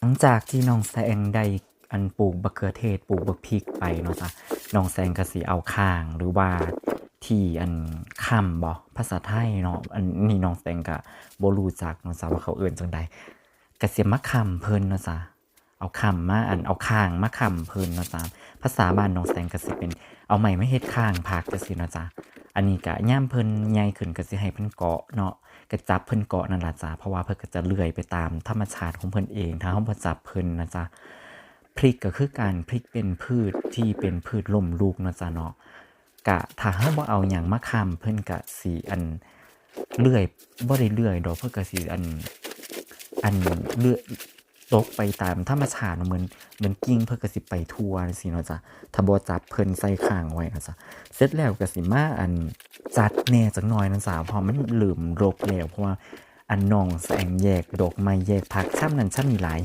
หลังจากที่น้องแซงได้อันปลูกบักเขือเทศปลูกบักพริกไปเนาะจ้ะน้องแซงก็สิเอาข้างหรือว่าที่อันคำบ่ภาษาไทยเนาะอันนี้น้องแซงก็บรูจักเนาะจ้ะว่าเขาเอิ้นจังใดก็สิมาค้ำเพิ่นเนาะจ้ะเอาคำมาอันเอาข้างมาคำเพิ่นเนาะจ้ะภาษาบ้านน้องแซงก็สิเป็นเอาไม้มาเฮ็ดข้างผักจังซี่เนาะจ้ะ อันนี้ก็ย่ามเพิ่นใหญ่ขึ้นก็สิให้เพิ่นเกาะเนาะก็จับเพิ่นเกาะนั่นล่ะจ้ะเพราะว่าเพิ่นก็จะเลื่อยไปตามธรรมชาติของเพิ่นเองถ้าเฮาบ่จับเพิ่นนะจ๊ะพริกก็คือการพริกเป็นพืชที่เป็นพืชล้มลูกนะจ้ะเนาะกะถ้าเฮาบ่เอาหยังมาค้ำเพิ่นก็สิอันเลื่อยบ่ได้เลื่อยดอกเพิ่นก็สิอันอันเลื่อย ตกไปตามธรรมชาติเนาะเหมือนเหมือนกิ้งเพื่อกระสิไปทั่วจังซี่เนาะจ้ะถ้าบ่จับเพิ่นใส่ข้างไว้นะจ้ะเสร็จแล้วกระสิมาอันจัดแน่จักหน่อยนั่นสาวพอมันลืมรกแล้วเพราะว่าอันนองแสงแยกดอกไม้แยกผักช่ำนั้นช่ำนี่หลาย